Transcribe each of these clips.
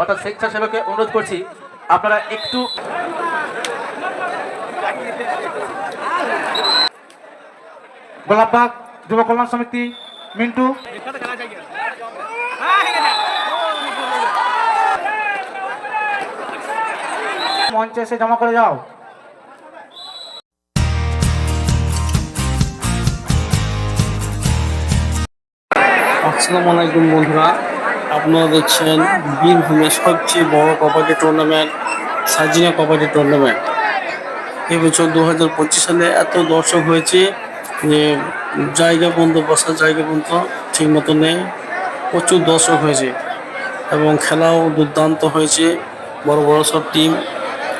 অর্থাৎ স্বেচ্ছাসেবককে অনুরোধ করছি, আপনারা একটু গোলাপবাগ যুব কল্যাণ সমিতি, মিন্টু। মঞ্চে এসে জমা করে যাও। আসসালামু আলাইকুম বন্ধুরা। আপনারা দেখছেন বীরভূমের সবচেয়ে বড় কবাডি টুর্নামেন্ট সাজিনা কবাডি টুর্নামেন্ট এবছর দু হাজার পঁচিশ সালে এত দর্শক হয়েছে যে জায়গা পর্যন্ত বসার জায়গা পর্যন্ত ঠিক মতো নেই। প্রচুর দর্শক হয়েছে এবং খেলাও দুর্দান্ত হয়েছে। বড় বড় সব টিম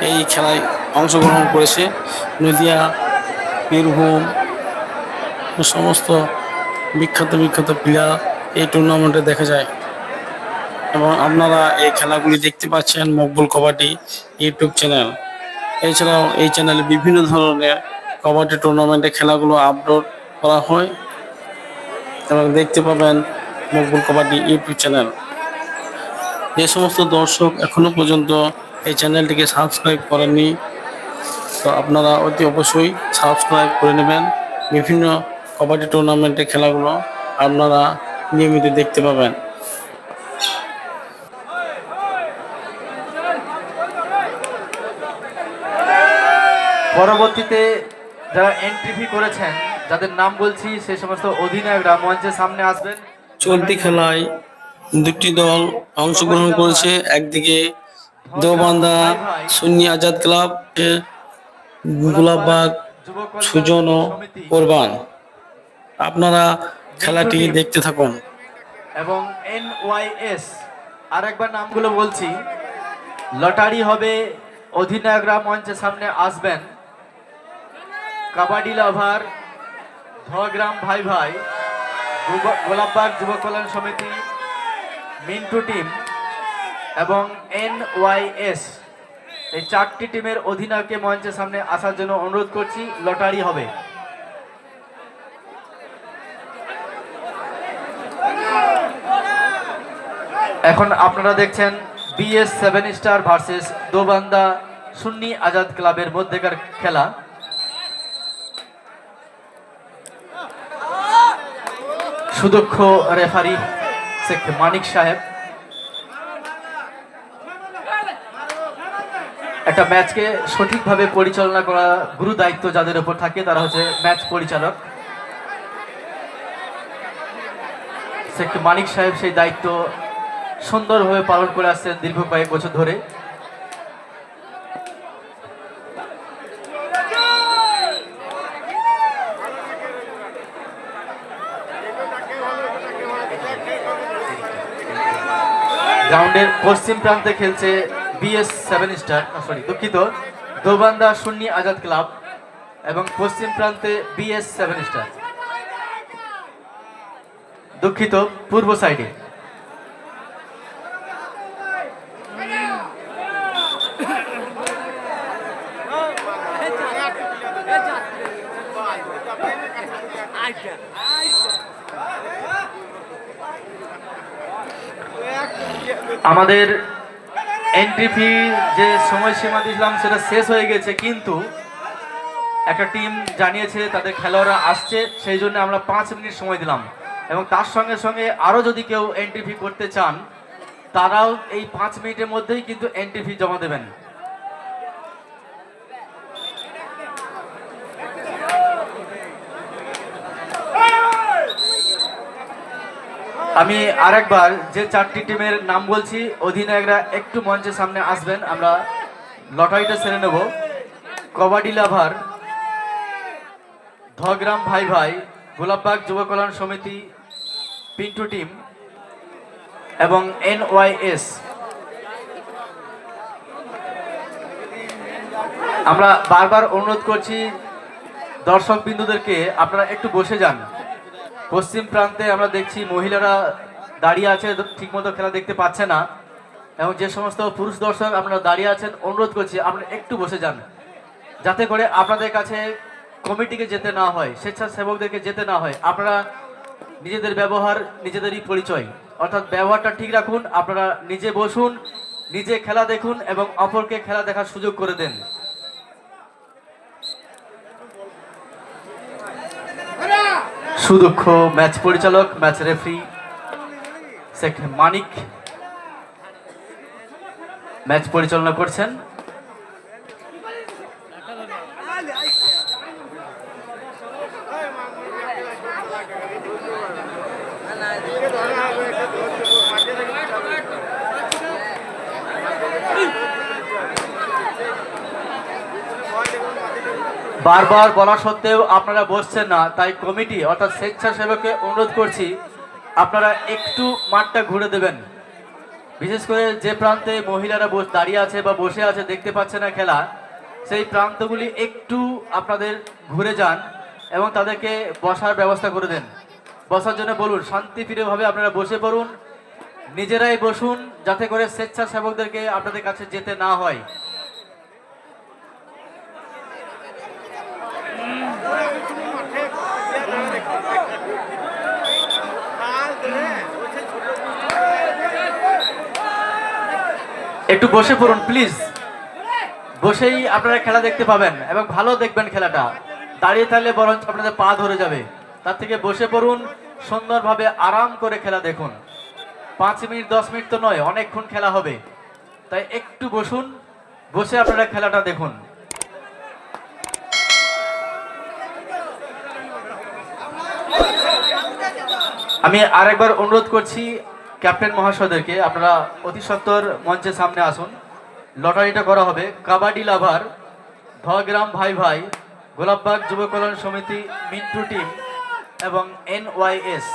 এই খেলায় অংশগ্রহণ করেছে। নদিয়া, বীরভূম, সমস্ত বিখ্যাত বিখ্যাত প্লেয়ার এই টুর্নামেন্টে দেখা যায়। এবং আপনারা এই খেলাগুলি দেখতে পাচ্ছেন মকবুল কবাডি ইউটিউব চ্যানেল। এছাড়াও এই চ্যানেলে বিভিন্ন ধরনের কবাডি টুর্নামেন্টের খেলাগুলো আপলোড করা হয় এবং দেখতে পাবেন মকবুল কবাডি ইউটিউব চ্যানেল। যে সমস্ত দর্শক এখনও পর্যন্ত এই চ্যানেলটিকে সাবস্ক্রাইব করেননি, তো আপনারা অতি অবশ্যই সাবস্ক্রাইব করে নেবেন। বিভিন্ন কবাডি টুর্নামেন্টের খেলাগুলো আপনারা নিয়মিত দেখতে পাবেন। পরবর্তীতে যারা এন্ট্রি ফি করেছেন যাদের নাম বলছি সেই সমস্ত অধিনায়করা মঞ্চের সামনে আসবেন। চলতি খেলায় দুটি দল অংশগ্রহণ করেছে। একদিকে দেওবান্ধা সুন্নি আজাদ ক্লাব গোলাপবাগ সুজন ও কোরবান। আপনারা খেলাটি দেখতে থাকুন। এবং এন এনওয়াইএস আর একবার নামগুলো বলছি। লটারি হবে অধিনায়করা মঞ্চের সামনে আসবেন। কাবাডি লাভার ধগ্রাম ভাই ভাই গোলাপবাগ যুব কল্যাণ সমিতি, মিন্টু টিম এবং এন এনওয়াইএস। এই চারটি টিমের অধিনায়ককে মঞ্চের সামনে আসার জন্য অনুরোধ করছি, লটারি হবে। এখন আপনারা দেখছেন BS seven star versus Dobanda Sunni Azad ক্লাবের মধ্যেকার খেলা। সুদক্ষ রেফারি শেখ মানিক সাহেব। একটা ম্যাচকে সঠিকভাবে পরিচালনা করা গুরু দায়িত্ব যাদের উপর থাকে, তারা হচ্ছে ম্যাচ পরিচালক। শেখ মানিক সাহেব সেই দায়িত্ব সুন্দরভাবে পালন করে আসছেন দীর্ঘ কয়েক বছর ধরে। গ্রাউন্ডের পশ্চিম প্রান্তে খেলছে বিএস সেভেন স্টার সরি দুঃখিত, দোবান্দা সুন্নি আজাদ ক্লাব এবং পশ্চিম প্রান্তে বিএস সেভেন স্টার দুঃখিত, পূর্ব সাইডে আমাদের এন্ট্রি ফি যে সময়সীমা দিয়েছিলাম, সেটা শেষ হয়ে গেছে, কিন্তু একটা টিম জানিয়েছে, তাদের খেলোয়াড়রা আসছে, সেই জন্য আমরা পাঁচ মিনিট সময় দিলাম। এবং তার সঙ্গে সঙ্গে আরও যদি কেউ এন্ট্রি ফি করতে চান, তারাও এই পাঁচ মিনিটের মধ্যেই কিন্তু এন্ট্রি ফি জমা দেবেন। আমি আরেকবার যে চারটি টিমের নাম বলছি, অধিনায়করা একটু মঞ্চের সামনে আসবেন। আমরা লটারিটা সেরে নেব। কবাডি লাভার ধগ্রাম ভাই ভাই, গোলাপবাগ যুব কল্যাণ সমিতি, পিন্টু টিম এবং এন এনওয়াইএস। আমরা বারবার অনুরোধ করছি দর্শক বিন্দুদেরকে আপনারা একটু বসে যান। পশ্চিম প্রান্তে আমরা দেখছি মহিলারা দাঁড়িয়ে আছে ঠিকমতো খেলা দেখতে পাচ্ছে না। এবং যে সমস্ত পুরুষ দর্শক আপনারা দাঁড়িয়ে আছেন, অনুরোধ করছি, আপনারা একটু বসে যান। যাতে করে আপনাদের কাছে কমিটিকে যেতে না হয়, স্বেচ্ছাসেবকদেরকে যেতে না হয়, আপনারা নিজেদের ব্যবহার, নিজেদেরই পরিচয়। অর্থাৎ ব্যবহারটা ঠিক রাখুন, আপনারা নিজে বসুন, নিজে খেলা দেখুন এবং অপরকে খেলা দেখার সুযোগ করে দেন। সুদক্ষ ম্যাচ পরিচালক match referee Sheikh Manik. Match পরিচালনা করছেন বারবার বলা সত্ত্বেও আপনারা বসছেন না, তাই কমিটি অর্থাৎ স্বেচ্ছাসেবককে অনুরোধ করছি, আপনারা একটু মাঠটা ঘুরে দেবেন। বিশেষ করে যে প্রান্তে মহিলারা দাঁড়িয়ে আছে বা বসে আছে, দেখতে পাচ্ছে না খেলা, সেই প্রান্তগুলি একটু আপনাদের ঘুরে যান এবং তাদেরকে বসার ব্যবস্থা করে দেন। বসার জন্য বলুন, শান্তিপ্রিয়ভাবে আপনারা বসে পড়ুন, নিজেরাই বসুন, যাতে করে স্বেচ্ছাসেবকদেরকে আপনাদের কাছে যেতে না হয়। একটু বসে পড়ুন প্লিজ বসেই আপনারা খেলা দেখতে পাবেন এবং ভালো দেখবেন খেলাটা। দাঁড়িয়ে থাকলে বরঞ্চ আপনাদের পা ধরে যাবে। তার থেকে বসে পড়ুন, সুন্দরভাবে আরাম করে খেলা দেখুন। পাঁচ মিনিট, দশ মিনিট তো নয়, অনেকক্ষণ খেলা হবে। তাই একটু বসুন, বসে আপনারা খেলাটা দেখুন। আমি আরেকবার অনুরোধ করছি ক্যাপ্টেন মহাশয়দেরকে আপনারা অতি সত্তর মঞ্চের সামনে আসুন। লটারিটা করা হবে কাবাডি লাভার ধগ্রাম ভাই ভাই, গোলাপবাগ যুব কল্যাণ সমিতি মিন্টু টিম এবং এনওয়াইএস।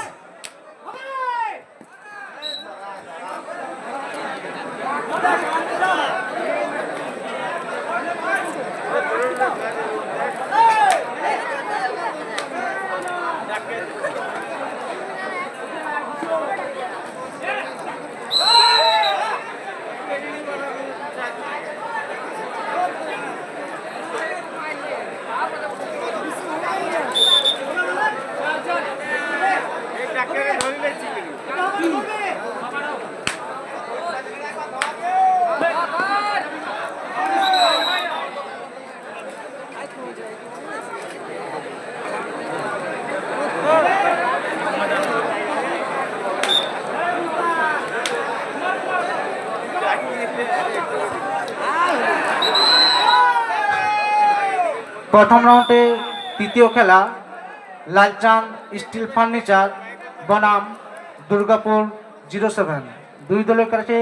প্রথম রাউন্ডে তৃতীয় খেলা লালচাঁদ স্টিল ফার্নিচার, বনাম, দুর্গাপুর জিরো সেভেন। দুই দলের কাছে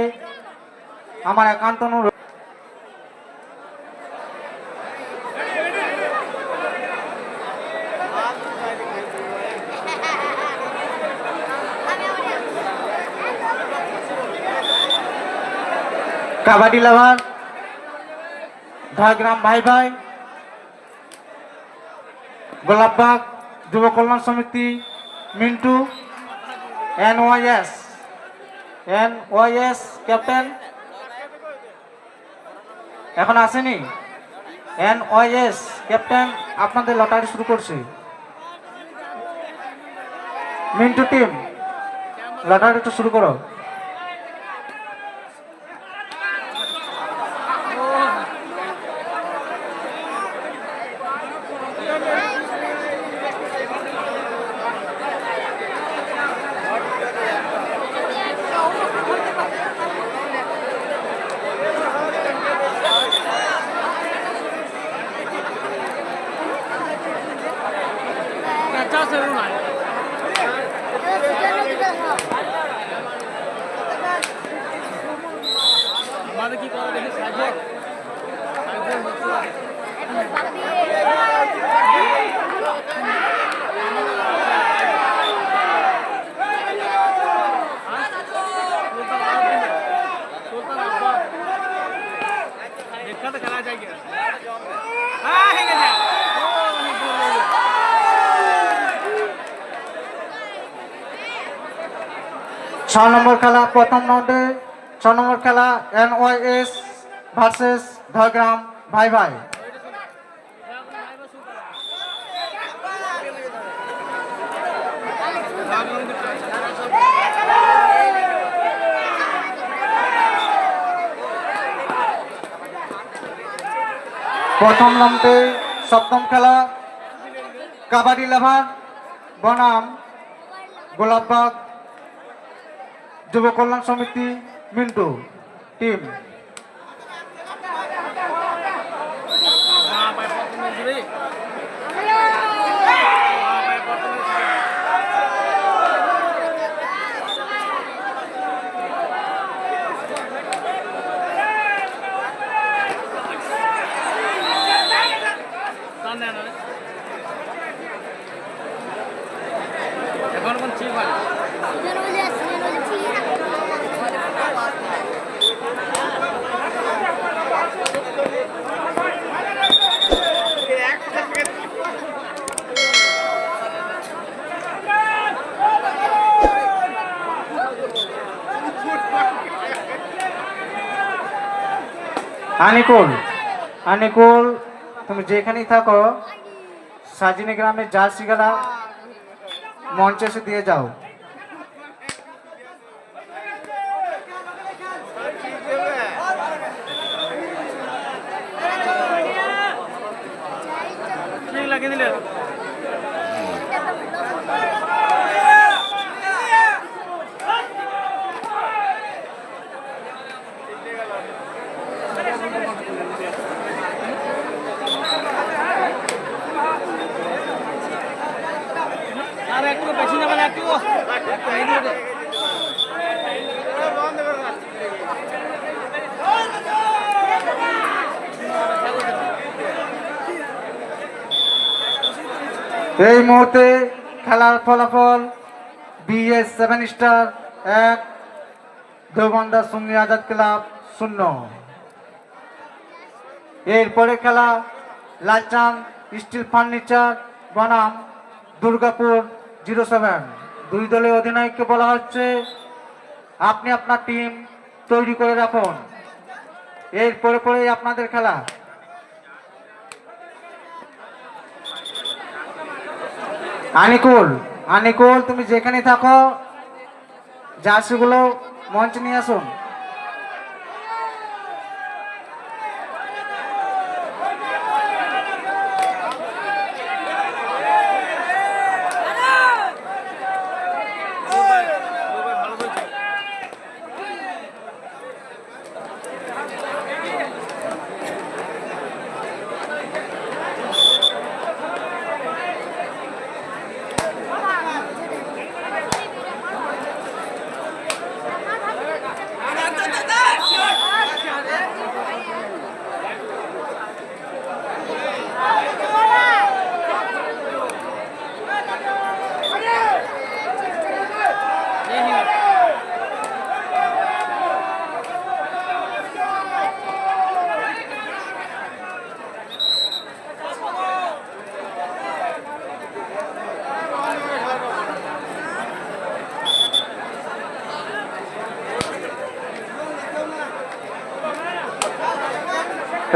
আমার একান্ত অনুরোধ। কাবাডি লাভার ঝাড়গ্রাম ভাই ভাই Golapbag Yuba Kalyan Samiti, Mintu N YS N YS captain. এখন আসেনি? এন ওয়াইএস ক্যাপ্টেন, আপনাদের লটারি শুরু করছে। মিন্টু টিম লটারিটা শুরু করো। ছ নম্বর খেলা প্রথম রাউন্ডে ছ নম্বর খেলা N Y S versus Jhargram ভাই ভাই প্রথম রাউন্ডে সপ্তম খেলা কাবাডি লাভার বনাম, গোলাপবাগ যুব কল্যাণ সমিতি মিন্টু টিম। আনিকুল আনিকুল তুমি যেখানেই থাকো সাজিনী গ্রামের জার্সি গেলা মঞ্চে এসে দিয়ে যাও। এই মুহূর্তে খেলার ফলাফল বিএস সেভেন স্টার এক দেওবন্দা সুন্নি আজাদ ক্লাব শূন্য। এরপরে খেলা লালচাঁদ স্টিল ফার্নিচার বনাম দুর্গাপুর জিরো সেভেন। দুই দলের অধিনায়ককে বলা হচ্ছে, আপনি আপনার টিম তৈরি করে রাখুন। এরপরে পরেই আপনাদের খেলা। আনিকুল আনিকুল তুমি যেখানে থাকো জার্সিগুলো মঞ্চ নিয়ে আসুন।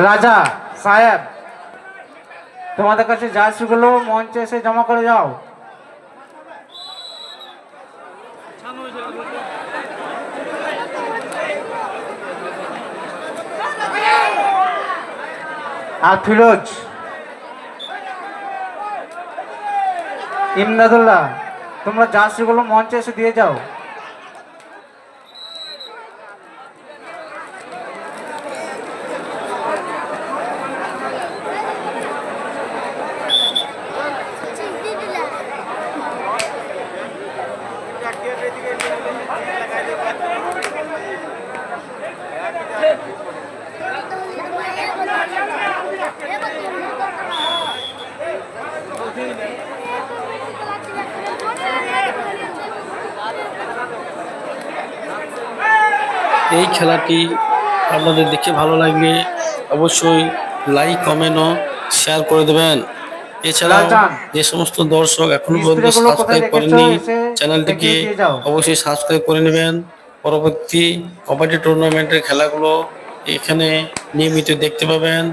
রাজা সাহেব, তোমাদের কাছে জার্সিগুলো মঞ্চে এসে জমা করে যাও আর ফিরোজ, ইমদাদুল্লাহ, তোমরা জার্সিগুলো মঞ্চে এসে দিয়ে যাও। এই খেলাটি আপনাদের দেখে ভালো লাগলে অবশ্যই লাইক কমেন্ট ও শেয়ার করে দেবেন। এছাড়া যে সমস্ত দর্শক এখনও পর্যন্ত সাবস্ক্রাইব করেননি চ্যানেলটিকে। অবশ্যই সাবস্ক্রাইব করে নেবেন। পরবর্তী কবাডি টুর্নামেন্টের খেলাগুলো এখানে নিয়মিত দেখতে পাবেন।